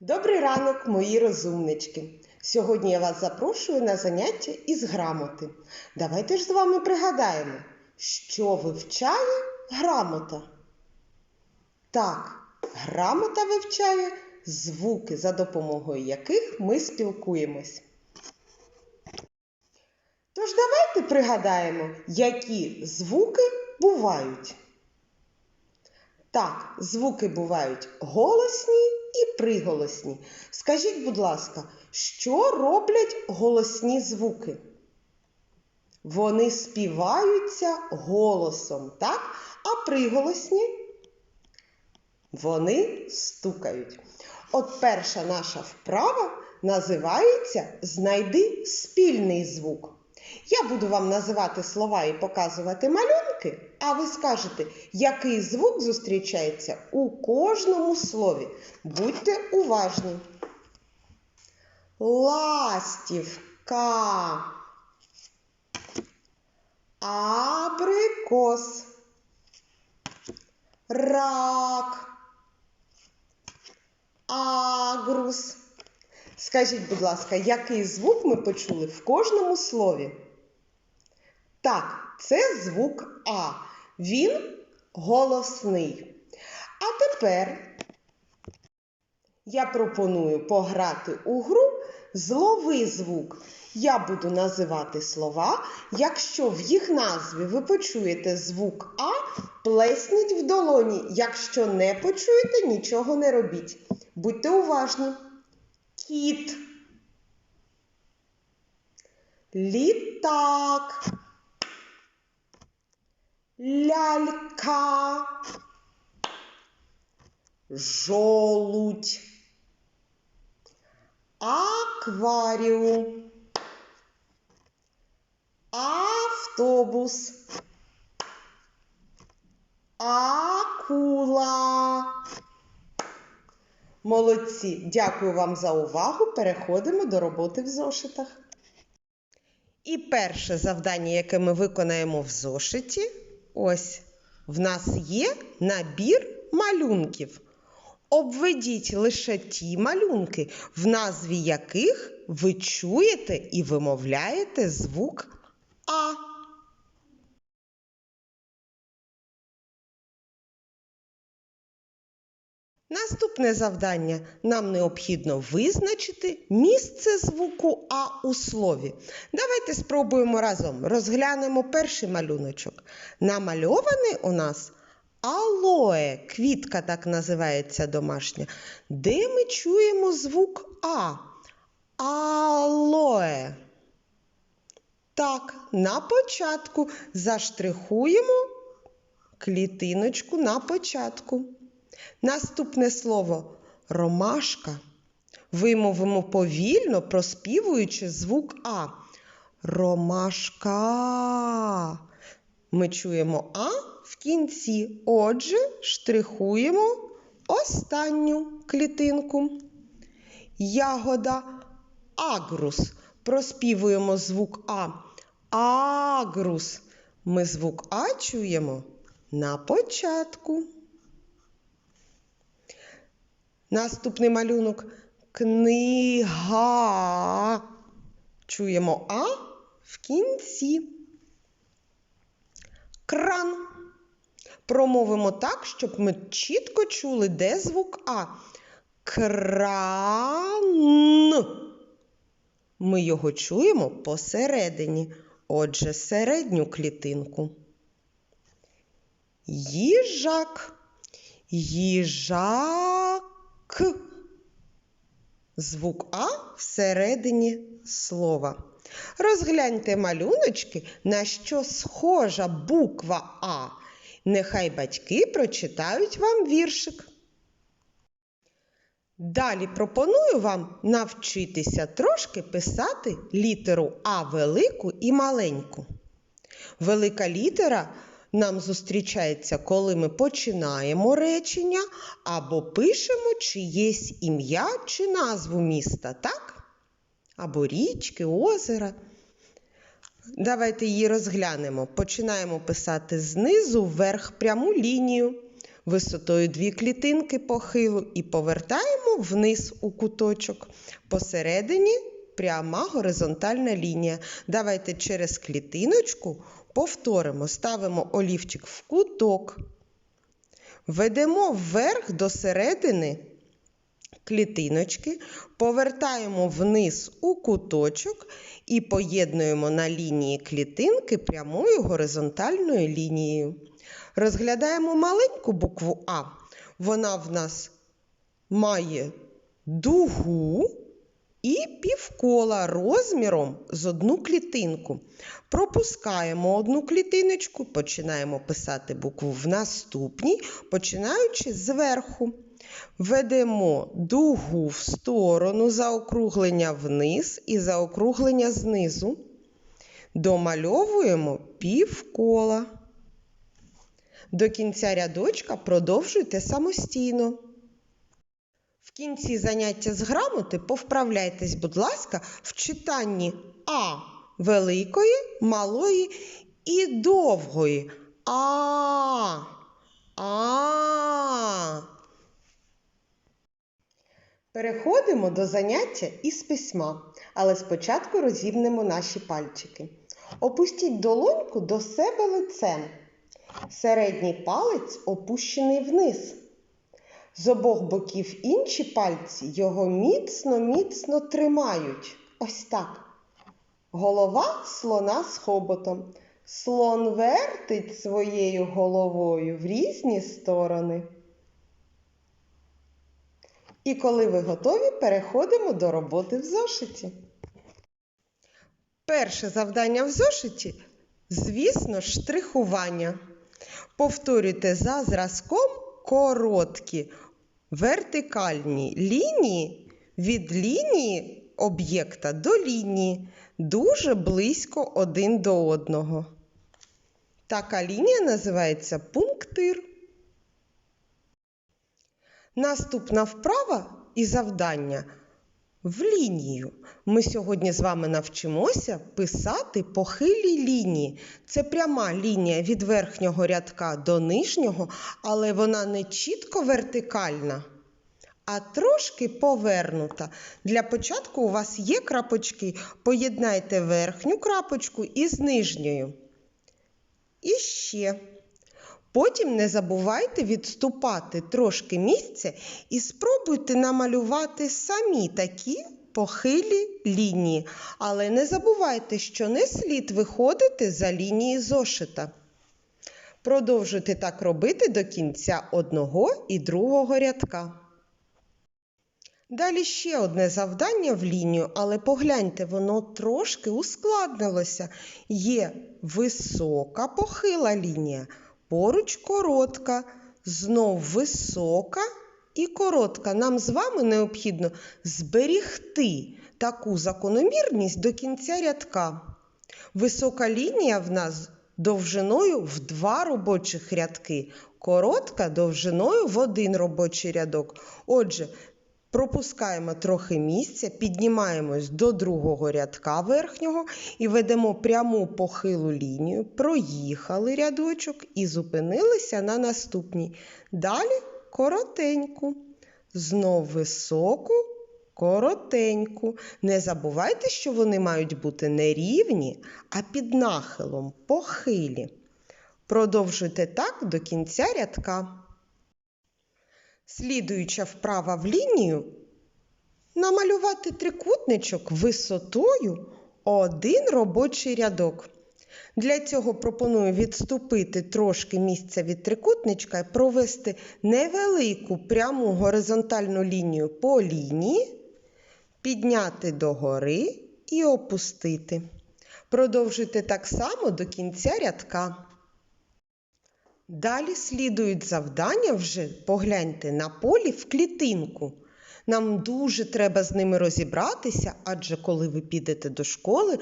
Добрий ранок, мої розумнички! Сьогодні я вас запрошую на заняття із грамоти. Давайте ж з вами пригадаємо, що вивчає грамота. Так, грамота вивчає звуки, за допомогою яких ми спілкуємось. Тож давайте пригадаємо, які звуки бувають. Так, звуки бувають голосні і приголосні. Скажіть, будь ласка, що роблять голосні звуки? Вони співаються голосом, так? А приголосні вони стукають. От перша наша вправа називається Знайди спільний звук. Я буду вам називати слова і показувати малюнки, а ви скажете, який звук зустрічається у кожному слові. Будьте уважні. Ластівка. Абрикос. Рак. Агрус. Скажіть, будь ласка, який звук ми почули в кожному слові? Так, це звук А. Він голосний. А тепер я пропоную пограти у гру Злови звук. Я буду називати слова. Якщо в їх назві ви почуєте звук А, плесніть в долоні. Якщо не почуєте, нічого не робіть. Будьте уважні. Кіт. Літак. Лялька. Жолудь. Акваріум. Автобус. Акула. Молодці! Дякую вам за увагу. Переходимо до роботи в зошитах. І перше завдання, яке ми виконаємо в зошиті, ось в нас є набір малюнків. Обведіть лише ті малюнки, в назві яких ви чуєте і вимовляєте звук Наступне завдання нам необхідно визначити місце звуку А у слові. Давайте спробуємо разом. Розглянемо перший малюночок. Намальований у нас алоє, квітка так називається домашня. Де ми чуємо звук А? Алоє. Так, на початку заштрихуємо клітиночку на початку. Наступне слово ромашка. Вимовимо повільно, проспівуючи звук А. Ромашка. Ми чуємо А в кінці. Отже, штрихуємо останню клітинку. Ягода агрус. Проспівуємо звук А. Агрус. Ми звук А чуємо на початку. Наступний малюнок книга. Чуємо А в кінці. Кран. Промовимо так, щоб ми чітко чули, де звук А. Кран. Ми його чуємо посередині. Отже, середню клітинку. Їжак. Їжак. К. Звук А всередині слова. Розгляньте малюночки, на що схожа буква А. Нехай батьки прочитають вам віршик. Далі пропоную вам навчитися трошки писати літеру А велику і маленьку. Велика літера нам зустрічається, коли ми починаємо речення або пишемо чиєсь ім'я чи назву міста, так? Або річки, озера. Давайте її розглянемо. Починаємо писати знизу вверх пряму лінію. висотою дві клітинки похилу і повертаємо вниз у куточок. Посередині пряма горизонтальна лінія. Давайте через клітиночку повторимо, ставимо олівчик в куток, ведемо вверх до середини клітиночки, повертаємо вниз у куточок і поєднуємо на лінії клітинки прямою горизонтальною лінією. Розглядаємо маленьку букву А. Вона в нас має дугу і півкола розміром з одну клітинку. Пропускаємо одну клітиночку, починаємо писати букву в наступній, починаючи зверху. Ведемо дугу в сторону, заокруглення вниз і заокруглення знизу. Домальовуємо півкола. До кінця рядочка продовжуйте самостійно. В кінці заняття з грамоти повправляйтесь, будь ласка, в читанні А великої, малої і довгої. А. А. Переходимо до заняття із письма, але спочатку розімнемо наші пальчики. Опустіть долоньку до себе лицем. Середній палець опущений вниз. З обох боків інші пальці його міцно-міцно тримають. Ось так. Голова слона з хоботом. Слон вертить своєю головою в різні сторони. І коли ви готові, переходимо до роботи в зошиті. Перше завдання в зошиті, звісно, штрихування. Повторюйте за зразком короткі вертикальні лінії від лінії об'єкта до лінії, дуже близько один до одного. Така лінія називається пунктир. Наступна вправа і завдання в лінію. Ми сьогодні з вами навчимося писати похилі лінії. Це пряма лінія від верхнього рядка до нижнього, але вона не чітко вертикальна, а трошки повернута. Для початку у вас є крапочки. Поєднайте верхню крапочку із нижньою. І ще. Потім не забувайте відступати трошки місця і спробуйте намалювати самі такі похилі лінії. Але не забувайте, що не слід виходити за лінії зошита. Продовжуйте так робити до кінця одного і другого рядка. Далі ще одне завдання в лінію, але погляньте, воно трошки ускладнилося. Є висока похила лінія. Поруч коротка, знов висока і коротка. Нам з вами необхідно зберігти таку закономірність до кінця рядка. Висока лінія в нас довжиною в два робочих рядки, коротка довжиною в один робочий рядок. Отже, Пропускаємо трохи місця, піднімаємось до другого рядка верхнього і ведемо пряму похилу лінію, проїхали рядочок і зупинилися на наступній. Далі коротеньку. Знов високу, коротеньку. Не забувайте, що вони мають бути не рівні, а під нахилом похилі. Продовжуйте так до кінця рядка. Слідуюча вправа в лінію, намалювати трикутничок висотою один робочий рядок. Для цього пропоную відступити трошки місця від трикутничка і провести невелику пряму горизонтальну лінію по лінії, підняти догори і опустити. Продовжуйте так само до кінця рядка. Далі слідують завдання вже, погляньте, на полі в клітинку. Нам дуже треба з ними розібратися, адже коли ви підете до школи,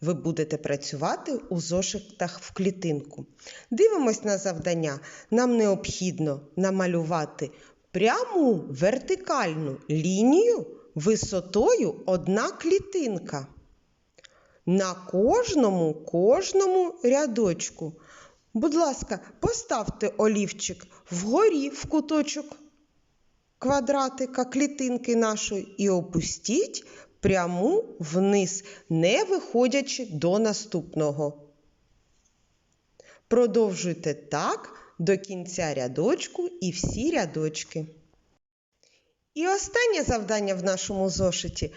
ви будете працювати у зошитах в клітинку. Дивимось на завдання. Нам необхідно намалювати пряму вертикальну лінію висотою одна клітинка. На кожному кожному рядочку Будь ласка, поставте олівчик вгорі в куточок квадратика клітинки нашої і опустіть пряму вниз, не виходячи до наступного. Продовжуйте так до кінця рядочку і всі рядочки. І останнє завдання в нашому зошиті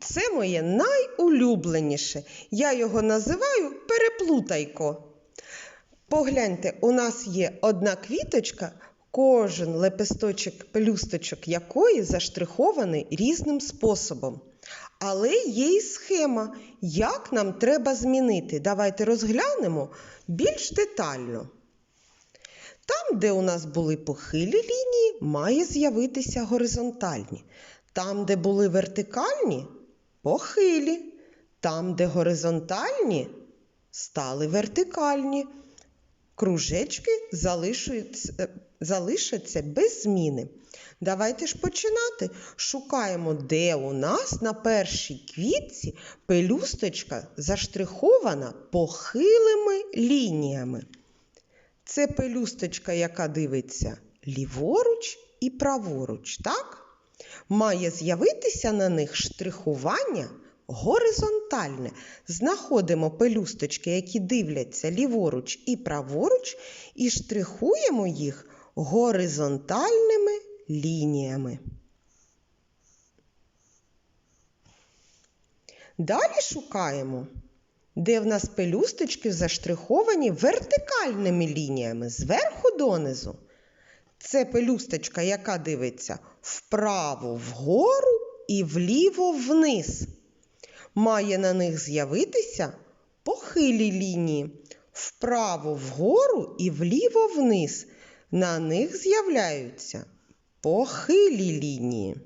це моє найулюбленіше. Я його називаю переплутайко. Погляньте, у нас є одна квіточка, кожен лепесточок, пелюсточок якої заштрихований різним способом. Але є й схема, як нам треба змінити. Давайте розглянемо більш детально. Там, де у нас були похилі лінії, має з'явитися горизонтальні. Там, де були вертикальні похилі. Там, де горизонтальні, стали вертикальні. Кружечки залишаться, залишаться без зміни. Давайте ж починати. Шукаємо, де у нас на першій квітці пелюсточка заштрихована похилими лініями. Це пелюсточка, яка дивиться ліворуч і праворуч, так? Має з'явитися на них штрихування горизонтальне. Знаходимо пелюсточки, які дивляться ліворуч і праворуч, і штрихуємо їх горизонтальними лініями. Далі шукаємо, де в нас пелюсточки заштриховані вертикальними лініями зверху донизу. Це пелюсточка, яка дивиться вправо вгору і вліво вниз. Має на них з'явитися похилі лінії. Вправо вгору і вліво вниз. На них з'являються похилі лінії.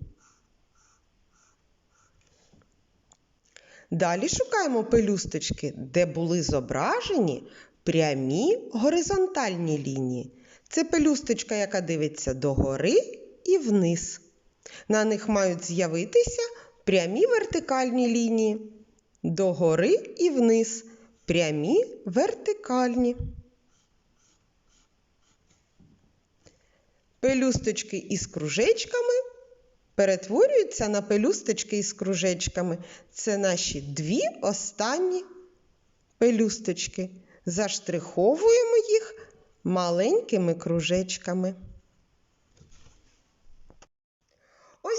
Далі шукаємо пелюсточки, де були зображені прямі горизонтальні лінії. Це пелюсточка, яка дивиться догори і вниз. На них мають з'явитися прямі вертикальні лінії. Догори і вниз. Прямі вертикальні. Пелюсточки із кружечками перетворюються на пелюсточки із кружечками. Це наші дві останні пелюсточки. Заштриховуємо їх маленькими кружечками.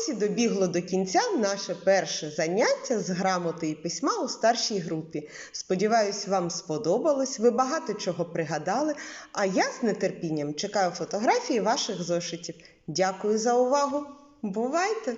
Ось добігло до кінця наше перше заняття з грамоти і письма у старшій групі. Сподіваюсь, вам сподобалось, ви багато чого пригадали, а я з нетерпінням чекаю фотографії ваших зошитів. Дякую за увагу! Бувайте!